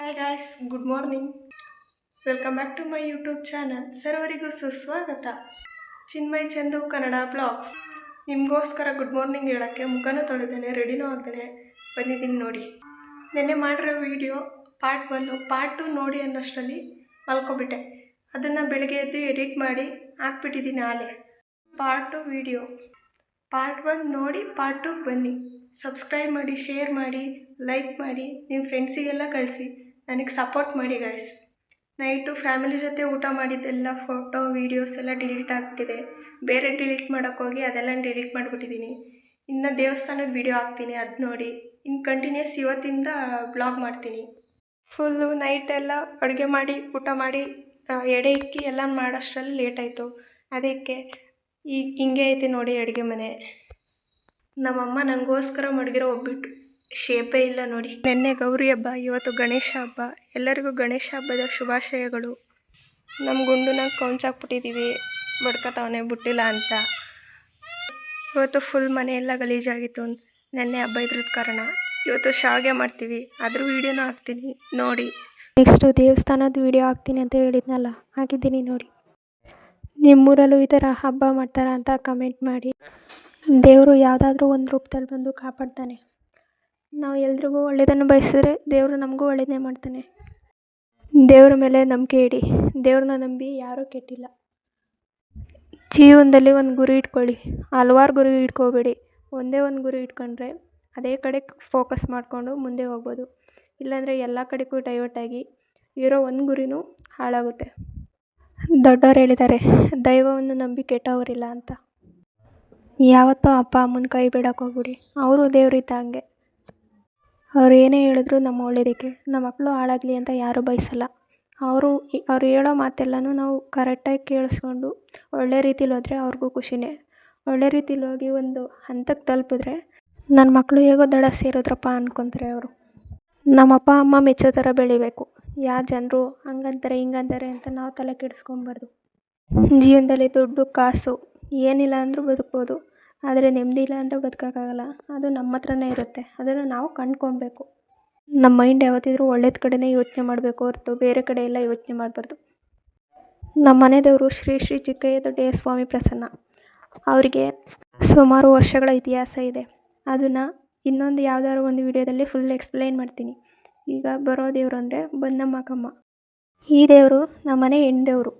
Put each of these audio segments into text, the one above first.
Hi guys good morning welcome back to my YouTube channel ಸರ್ವರಿಗೂ ಸುಸ್ವಾಗತ. Chinmay Chandu Kannada blogs. ನಿಮಗೋಸ್ಕರ good morning ಹೇಳೋಕ್ಕೆ ಮುಖನೂ ತೊಳೆದೇನೆ ರೆಡಿನೂ ಆಗ್ದೇನೆ. ಬಂದಿದ್ದೀನಿ ನೋಡಿ. ನೆನ್ನೆ ಮಾಡಿರೋ ವಿಡಿಯೋ ಪಾರ್ಟ್ ಒನ್ನು ಪಾರ್ಟ್ ಟು ನೋಡಿ ಅನ್ನೋಷ್ಟರಲ್ಲಿ ಮಲ್ಕೊಬಿಟ್ಟೆ. ಅದನ್ನು ಬೆಳಗ್ಗೆ ಎದ್ದು ಎಡಿಟ್ ಮಾಡಿ ಹಾಕ್ಬಿಟ್ಟಿದ್ದೀನಿ ಆಲೆ part two video part one ನೋಡಿ ಪಾರ್ಟ್ ಟು ಬನ್ನಿ. ಸಬ್ಸ್ಕ್ರೈಬ್ ಮಾಡಿ ಶೇರ್ ಮಾಡಿ ಲೈಕ್ ಮಾಡಿ ನಿಮ್ಮ ಫ್ರೆಂಡ್ಸಿಗೆಲ್ಲ ಕಳಿಸಿ. ನನಗೆ ಸಪೋರ್ಟ್ ಮಾಡಿ ಗಾಯ್ಸ್ ನೈಟು ಫ್ಯಾಮಿಲಿ ಜೊತೆ ಊಟ ಮಾಡಿದ್ದೆಲ್ಲ ಫೋಟೋ ವೀಡಿಯೋಸ್ ಎಲ್ಲ ಡಿಲೀಟ್ ಆಗ್ತಿದೆ. ಬೇರೆ ಡಿಲೀಟ್ ಮಾಡೋಕ್ಕೋಗಿ ಅದೆಲ್ಲ ಡಿಲೀಟ್ ಮಾಡಿಬಿಟ್ಟಿದ್ದೀನಿ. ಇನ್ನು ದೇವಸ್ಥಾನದ ವೀಡಿಯೋ ಹಾಕ್ತೀನಿ, ಅದು ನೋಡಿ. ಇನ್ನು ಕಂಟಿನ್ಯೂಸ್ ಇವತ್ತಿಂದ ಬ್ಲಾಗ್ ಮಾಡ್ತೀನಿ. ಫುಲ್ಲು ನೈಟೆಲ್ಲ ಅಡುಗೆ ಮಾಡಿ, ಊಟ ಮಾಡಿ ಎಡೆ ಇಕ್ಕಿ ಎಲ್ಲ ಮಾಡೋಷ್ಟರಲ್ಲಿ ಲೇಟ್ ಆಯಿತು. ಅದಕ್ಕೆ ಈಗ ಹಿಂಗೆ ಐತೆ ನೋಡಿ ಅಡುಗೆ ಮನೆ. ನಮ್ಮಮ್ಮ ನನಗೋಸ್ಕರ ಮಡಗಿರೋ ಒಬ್ಬಿಟ್ಟು. ಶೇಪೇ ಇಲ್ಲ ನೋಡಿ. ನಿನ್ನೆ ಗೌರಿ ಹಬ್ಬ ಇವತ್ತು ಗಣೇಶ ಹಬ್ಬ. ಎಲ್ಲರಿಗೂ ಗಣೇಶ ಹಬ್ಬದ ಶುಭಾಶಯಗಳು. ನಮ್ಮ ಗುಂಡುನ ಕೌಂಚಾಕ್ಬಿಟ್ಟಿದ್ದೀವಿ ಬಡ್ಕೊತಾವನೆ ಬಿಟ್ಟಿಲ್ಲ ಅಂತ. ಇವತ್ತು ಫುಲ್ ಮನೆಯೆಲ್ಲ ಎಲ್ಲ ಗಲೀಜಾಗಿತ್ತು. ನೆನ್ನೆ ಹಬ್ಬ ಇದ್ರದ ಕಾರಣ. ಇವತ್ತು ಶಾವಿಗೆ ಮಾಡ್ತೀವಿ. ಅದ್ರ ವೀಡಿಯೋನೂ ಹಾಕ್ತೀನಿ. ನೋಡಿ. ನೆಕ್ಸ್ಟು ದೇವಸ್ಥಾನದ ವೀಡಿಯೋ ಹಾಕ್ತೀನಿ ಅಂತ ಹೇಳಿದ್ನಲ್ಲ ಹಾಕಿದ್ದೀನಿ ನೋಡಿ. ನಿಮ್ಮೂರಲ್ಲೂ ಈ ಥರ ಹಬ್ಬ ಮಾಡ್ತಾರಾ ಅಂತ ಕಮೆಂಟ್ ಮಾಡಿ. ದೇವರು ಯಾವುದಾದ್ರೂ ಒಂದು ರೂಪದಲ್ಲಿ ಬಂದು ಕಾಪಾಡ್ತಾನೆ. ನಾವು ಎಲ್ರಿಗೂ ಒಳ್ಳೆಯದನ್ನು ಬಯಸಿದ್ರೆ ದೇವರು ನಮಗೂ ಒಳ್ಳೆಯದೇ ಮಾಡ್ತಾನೆ. ದೇವ್ರ ಮೇಲೆ ನಂಬಿಕೆ ಇಡಿ. ದೇವ್ರನ್ನ ನಂಬಿ ಯಾರೂ ಕೆಟ್ಟಿಲ್ಲ. ಜೀವನದಲ್ಲಿ ಒಂದು ಗುರಿ ಇಟ್ಕೊಳ್ಳಿ. ಹಲ್ವಾರು ಗುರಿ ಇಟ್ಕೋಬೇಡಿ. ಒಂದೇ ಒಂದು ಗುರಿ ಇಟ್ಕೊಂಡ್ರೆ ಅದೇ ಕಡೆ ಫೋಕಸ್ ಮಾಡಿಕೊಂಡು ಮುಂದೆ ಹೋಗ್ಬೋದು. ಇಲ್ಲಾಂದರೆ ಎಲ್ಲ ಕಡೆಗೂ ಡೈವರ್ಟ್ ಆಗಿ ಇರೋ ಒಂದು ಗುರಿನೂ ಹಾಳಾಗುತ್ತೆ. ದೊಡ್ಡವ್ರು ಹೇಳಿದ್ದಾರೆ, ದೈವವನ್ನು ನಂಬಿ ಕೆಟ್ಟವರಿಲ್ಲ ಅಂತ. ಯಾವತ್ತೂ ಅಪ್ಪ, ಅಮ್ಮನ ಕೈ ಬಿಡಕ್ಕೆ ಹೋಗ್ಬಿಡಿ. ಅವರು ದೇವ್ರಿದ್ದಂಗೆ ಅವ್ರು ಏನೇ ಹೇಳಿದ್ರು ನಮ್ಮ ಒಳ್ಳೆಯದಕ್ಕೆ ನಮ್ಮ ಮಕ್ಕಳು ಹಾಳಾಗಲಿ ಅಂತ ಯಾರೂ ಬಯಸಲ್ಲ. ಅವರು ಅವ್ರು ಹೇಳೋ ಮಾತೆಲ್ಲನೂ ನಾವು ಕರೆಕ್ಟಾಗಿ ಕೇಳಿಸ್ಕೊಂಡು ಒಳ್ಳೆ ರೀತಿಲಿ ಹೋದರೆ ಅವ್ರಿಗೂ ಖುಷಿನೇ. ಒಳ್ಳೆ ರೀತಿಲಿ ಹೋಗಿ ಒಂದು ಹಂತಕ್ಕೆ ತಲುಪಿದ್ರೆ ನನ್ನ ಮಕ್ಕಳು ಹೇಗೋ ದಡ ಸೇರಿದ್ರಪ್ಪ ಅನ್ಕೊತಾರೆ ಅವರು. ನಮ್ಮ ಅಪ್ಪ, ಅಮ್ಮ ಮೆಚ್ಚೋ ಥರ ಬೆಳಿಬೇಕು. ಯಾವ ಜನರು ಹಂಗಂತಾರೆ, ಹಿಂಗಂತಾರೆ ಅಂತ ನಾವು ತಲೆ ಕೆಡಿಸ್ಕೊಬಾರ್ದು ಜೀವನದಲ್ಲಿ ದುಡ್ಡು, ಕಾಸು ಏನಿಲ್ಲ ಅಂದರೂ ಬದುಕ್ಬೋದು. ಆದರೆ ನೆಮ್ಮದಿ ಇಲ್ಲ ಅಂದರೆ ಬದುಕೋಕ್ಕಾಗಲ್ಲ. ಅದು ನಮ್ಮ ಹತ್ರನೇ ಇರುತ್ತೆ. ಅದನ್ನು ನಾವು ಕಂಡ್ಕೊಬೇಕು ನಮ್ಮ ಮೈಂಡ್ ಯಾವತ್ತಿದ್ರೂ ಒಳ್ಳೇದ ಕಡೆನೇ ಯೋಚನೆ ಮಾಡಬೇಕು ಹೊರತು ಬೇರೆ ಕಡೆ ಎಲ್ಲ ಯೋಚನೆ ಮಾಡಬಾರ್ದು. ನಮ್ಮ ಮನೆ ದೇವರು ಶ್ರೀ ಶ್ರೀ ಚಿಕ್ಕಯ್ಯ ದೊಡ್ಡಯ್ಯ ಸ್ವಾಮಿ ಪ್ರಸನ್ನ. ಅವರಿಗೆ ಸುಮಾರು ವರ್ಷಗಳ ಇತಿಹಾಸ ಇದೆ. ಅದನ್ನು ಇನ್ನೊಂದು ಯಾವ್ದಾದ್ರು ಒಂದು ವಿಡಿಯೋದಲ್ಲಿ ಫುಲ್ ಎಕ್ಸ್ಪ್ಲೈನ್ ಮಾಡ್ತೀನಿ. ಈಗ ಬರೋ ದೇವರು ಅಂದರೆ ಬನ್ನಮ್ಮಕಮ್ಮ ಈ ದೇವರು ನಮ್ಮನೆ ಹೆಣ್ಣು ದೇವರು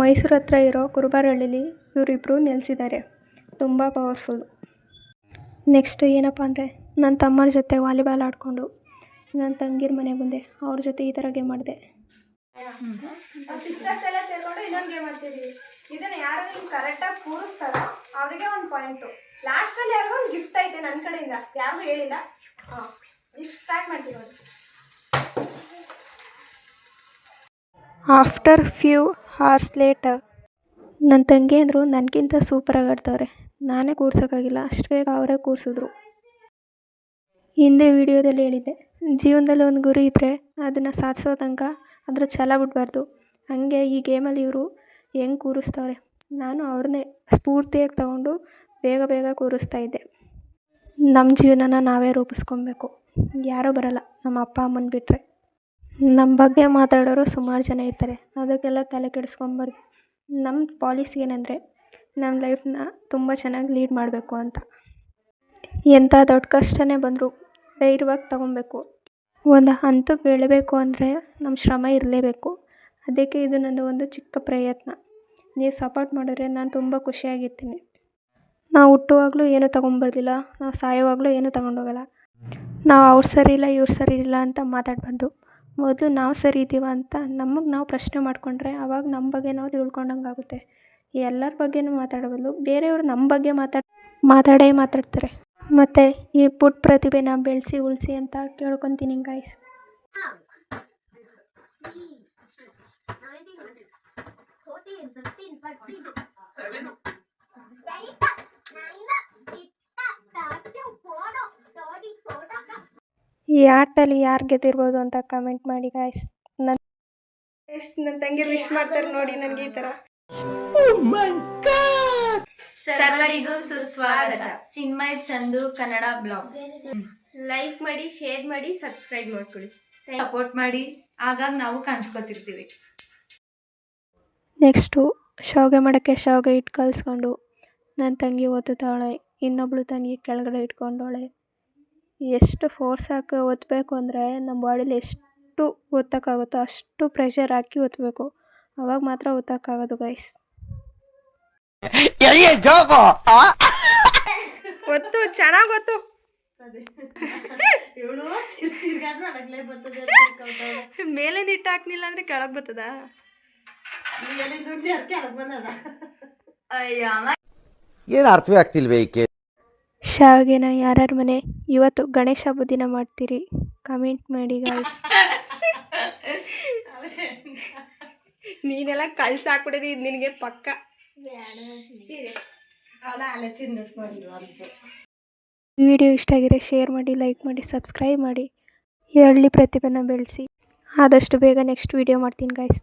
ಮೈಸೂರು ಹತ್ರ ಇರೋ ಕುರುಬಾರಹಳ್ಳಿಲಿ ಇವರಿಬ್ಬರು ನೆಲೆಸಿದ್ದಾರೆ. ತುಂಬ ಪವರ್ಫುಲ್. ನೆಕ್ಸ್ಟು ಏನಪ್ಪ ಅಂದರೆ ನನ್ನ ತಮ್ಮರ ಜೊತೆ ವಾಲಿಬಾಲ್ ಆಡಿಕೊಂಡು ನನ್ನ ತಂಗಿರ ಮನೆಗೆ ಬಂದೆ ಅವ್ರ ಜೊತೆ ಈ ಥರ ಗೇಮ್ ಮಾಡಿದೆ ಸಿಸ್ಟರ್ಸ್ ಎಲ್ಲ ಸೇರಿಕೊಂಡು ಇನ್ನೊಂದು ಗೇಮ್ ಆಡ್ತಿದ್ದೀವಿ ಇದನ್ನ ಯಾರು ಹಿಂಗೆ ಕರೆಕ್ಟಾಗಿ ಕೂರಿಸ್ತಾರ ಅವರಿಗೆ ಒಂದು ಪಾಯಿಂಟು ಲಾಸ್ಟಲ್ಲಿ ಯಾರಿಗೂ ಒಂದು ಗಿಫ್ಟ್ ಐತೆ ನನ್ನ ಕಡೆಯಿಂದ. ಯಾರು ಹೇಳಿಲ್ಲ. ಹಾಂ ಈಗ ಸ್ಟಾರ್ಟ್ ಮಾಡ್ತೀವಿ ಆಫ್ಟರ್ ಫ್ಯೂ ಹಾರ್ಸ್ ಲೇಟರ್ ನನ್ನ ತಂಗಿ ಅಂದರು ನನಗಿಂತ ಸೂಪರಾಗಿ ಆಡ್ತಾವ್ರೆ. ನಾನೇ ಕೂರ್ಸೋಕ್ಕಾಗಿಲ್ಲ ಅಷ್ಟು ಬೇಗ ಅವರೇ ಕೂರಿಸಿದ್ರು ಹಿಂದೆ ವಿಡಿಯೋದಲ್ಲಿ ಹೇಳಿದ್ದೆ, ಜೀವನದಲ್ಲಿ ಒಂದು ಗುರಿ ಇದ್ದರೆ ಅದನ್ನು ಸಾಧಿಸೋ ತನಕ ಅದ್ರ ಛಲ ಬಿಡಬಾರ್ದು. ಹಾಗೆ ಈ ಗೇಮಲ್ಲಿ ಇವರು ಹೆಂಗೆ ಕೂರಿಸ್ತವ್ರೆ? ನಾನು ಅವ್ರನ್ನೇ ಸ್ಫೂರ್ತಿಯಾಗಿ ತಗೊಂಡು ಬೇಗ ಬೇಗ ಕೂರಿಸ್ತಾ ಇದ್ದೆ. ನಮ್ಮ ಜೀವನನ ನಾವೇ ರೂಪಿಸ್ಕೊಬೇಕು. ಯಾರೂ ಬರಲ್ಲ ನಮ್ಮ ಅಪ್ಪ ಅಮ್ಮನ ಬಿಟ್ಟರೆ ನಮ್ಮ ಬಗ್ಗೆ ಮಾತಾಡೋರು ಸುಮಾರು ಜನ ಇರ್ತಾರೆ, ಅದಕ್ಕೆಲ್ಲ ತಲೆ ಕೆಡಿಸ್ಕೊಬಾರ್ದು. ನಮ್ಮ ಪಾಲಿಸಿ ಏನಂದರೆ ನಮ್ಮ ಲೈಫ್ನ ತುಂಬ ಚೆನ್ನಾಗಿ ಲೀಡ್ ಮಾಡಬೇಕು ಅಂತ. ಎಂಥ ದೊಡ್ಡ ಕಷ್ಟನೇ ಬಂದರೂ ಧೈರ್ಯವಾಗಿ ತಗೊಬೇಕು. ಒಂದು ಹಂತಕ್ಕೆ ಬೆಳಬೇಕು ಅಂದರೆ ನಮ್ಮ ಶ್ರಮ ಇರಲೇಬೇಕು. ಅದಕ್ಕೆ ಇದು ನನ್ನದು ಒಂದು ಚಿಕ್ಕ ಪ್ರಯತ್ನ. ನೀವು ಸಪೋರ್ಟ್ ಮಾಡಿದ್ರೆ ನಾನು ತುಂಬ ಖುಷಿಯಾಗಿರ್ತೀನಿ. ನಾವು ಹುಟ್ಟುವಾಗಲೂ ಏನೂ ತೊಗೊಂಬರ್ದಿಲ್ಲ ನಾವು ಸಾಯೋವಾಗಲೂ ಏನೂ ತಗೊಂಡೋಗಲ್ಲ ನಾವು ಅವ್ರು ಸರಿ ಇಲ್ಲ, ಇವ್ರು ಸರಿ ಇಲ್ಲ ಅಂತ ಮಾತಾಡಬಾರ್ದು. ಮೊದಲು ನಾವು ಸರಿ ಇದ್ದೀವ ಅಂತ ನಮಗೆ ನಾವು ಪ್ರಶ್ನೆ ಮಾಡಿಕೊಂಡ್ರೆ ಆವಾಗ ನಮ್ಮ ಬಗ್ಗೆ ನಾವು ತಿಳ್ಕೊಂಡಂಗೆ ಆಗುತ್ತೆ. ಎಲ್ಲರ ಬಗ್ಗೆನೂ ಮಾತಾಡೋ ಬದಲು ಬೇರೆಯವರು ನಮ್ಮ ಬಗ್ಗೆ ಮಾತಾಡ್, ಮಾತಾಡೇ ಮಾತಾಡ್ತಾರೆ. ಮತ್ತು ಈ ಪುಟ್ಟ ಪ್ರತಿಭೆನ ಬೆಳೆಸಿ, ಉಳಿಸಿ ಅಂತ ಕೇಳ್ಕೊತೀನಿ ಗಾಯ್ಸ್ ಈ ಆಟಲ್ಲಿ ಯಾರು ಗೆದ್ದಿರ್ಬೋದು ಅಂತ ಕಮೆಂಟ್ ಮಾಡಿ ಗಾಯ್ಸ್ ನನ್ನ ನನ್ನ ತಂಗಿ ವಿಶ್ ಮಾಡ್ತಾರೆ ನೋಡಿ ನನಗೆ ಈ ಥರ ಸರ್ವರಿಗೂ ಸುಸ್ವಾಗತ. ಚಿನ್ಮಯ್ ಚಂದು ಕನ್ನಡ ಬ್ಲಾಗ್ಸ್ ಲೈಕ್ ಮಾಡಿ ಶೇರ್ ಮಾಡಿ ಸಬ್ಸ್ಕ್ರೈಬ್ ಮಾಡ್ಕೊಳ್ಳಿ. ಸಪೋರ್ಟ್ ಮಾಡಿ ಆಗಾಗ ನಾವು ಕಾಣಿಸ್ಕೊತಿರ್ತೀವಿ. ನೆಕ್ಸ್ಟು ಶಾವಿಗೆ ಮಾಡೋಕ್ಕೆ ಶಾವಿಗೆ ಹಿಟ್ಟು ಕಲಿಸ್ಕೊಂಡು ನನ್ನ ತಂಗಿ ಓದುತ್ತಾಳೆ ಇನ್ನೊಬ್ಳು ತಂಗಿ ಕೆಳಗಡೆ ಇಟ್ಕೊಂಡವಳೆ ಎಷ್ಟು ಫೋರ್ಸ್ ಹಾಕಿ ಒತ್ತಬೇಕು ಅಂದರೆ ನಮ್ಮ ಬಾಡಿಲಿ ಎಷ್ಟು ಒತ್ತೋಕ್ಕಾಗುತ್ತೋ ಅಷ್ಟು ಪ್ರೆಷರ್ ಹಾಕಿ ಒತ್ತಬೇಕು ಅವಾಗ ಮಾತ್ರ ಒತ್ತೋಕ್ಕಾಗೋದು ಗೈಸ್ ಒತ್ತು ಚೆನ್ನಾಗಿ ಒತ್ತು. ಮೇಲೆ ನಿಟ್ಟು ಹಾಕ್ಲಿಲ್ಲ ಅಂದ್ರೆ ಕೆಳಗ್ ಬರ್ತದ? ಏನು ಅರ್ಥವೇ ಆಗ್ತಿಲ್ವೇ ಈಕೆ? ಶಾವಿಗೆನ ಯಾರ್ಯಾರ ಮನೆ ಇವತ್ತು ಗಣೇಶ ಹಬ್ಬದ ದಿನ ಮಾಡ್ತೀರಿ? ಕಮೆಂಟ್ ಮಾಡಿ ಗಾಯ್ಸ್ ನೀನೆಲ್ಲ ಕಳ್ಸಿ ಹಾಕ್ಬಿಡಿದಿ ಇದು ನಿನಗೆ ಪಕ್ಕ. ವಿಡಿಯೋ ಇಷ್ಟ ಆಗಿದ್ರೆ ಶೇರ್ ಮಾಡಿ ಲೈಕ್ ಮಾಡಿ ಸಬ್ಸ್ಕ್ರೈಬ್ ಮಾಡಿ. ಈ ಹಳ್ಳಿ ಪ್ರತಿಭೆನ ಬೆಳೆಸಿ. ಆದಷ್ಟು ಬೇಗ ನೆಕ್ಸ್ಟ್ ವಿಡಿಯೋ ಮಾಡ್ತೀನಿ ಗಾಯ್ಸ್